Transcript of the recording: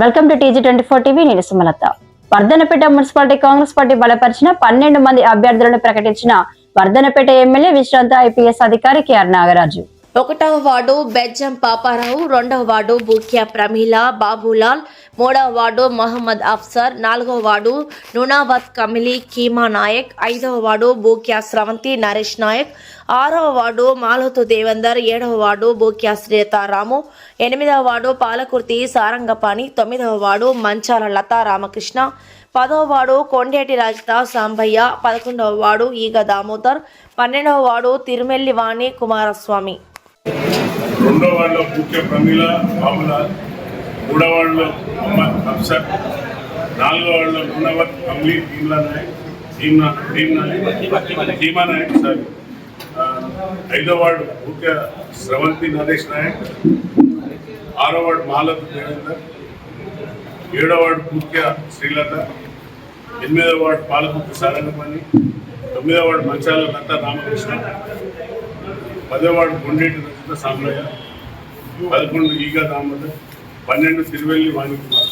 Welcome to TG twenty four TV నేను Sumalatha. Wardhannapet municipality Congress party బలపరిచిన పన్నెండు మంది అభ్యర్థులను ప్రకటించిన వర్ధనపేట ఎమ్మెల్యే విశ్రాంత ఐపీఎస్ అధికారి కేఆర్ నాగరాజు. ఒకటవ వార్డు బెజ్జం పాపారావు రెండవ వార్డు బూక్యా ప్రమీల బాబులాల్ మూడవ వార్డు మొహమ్మద్ అఫ్సర్ నాలుగవ వార్డు నునావత్ కమిలి కీమా నాయక్ ఐదవ వార్డు బూక్యా స్రవంతి నరేష్ నాయక్ ఆరవ వార్డు మాలతు దేవేందర్ ఏడవ వార్డు బూక్యా శ్రీతారాము ఎనిమిదవ వార్డు పాలకుర్తి సారంగపాణి తొమ్మిదవ వార్డు మంచాల లతా రామకృష్ణ పదవ వార్డు కొండేటి రాజిత సాంబయ్య పదకొండవ వార్డు ఈగ దామోదర్ పన్నెండవ వార్డు తిరుమెల్లివాణి కుమారస్వామి. రెండో వార్డులో ముఖ్య ప్రమీల బాబులాల్. మూడో వార్డులో మొహమ్మద్ అఫ్సర్. నాలుగో వార్డులో గుణవత్ కమ్లీ భీమ్లా నాయక్. భీమ్నా భీమ్ నాయక్. భీమా నాయక్ సారీ. ఆ, ఐదో వార్డు ముఖ్య స్రవంతి నరేష్ నాయక్. ఆరో వార్డు మాలత్ దేవేందర్ ఏడో వార్డు ముఖ్య శ్రీలత. ఎనిమిదో వార్డు పాలకుర్తి సారంగపల్లి తొమ్మిదో వాడు మంచాల లత రామకృష్ణ. పదవాడు కొండేటి రచిత సామ్రయ్య పదకొండు ఈగా దామోదర్. పన్నెండు తిరువెల్లి వాణికుమార్.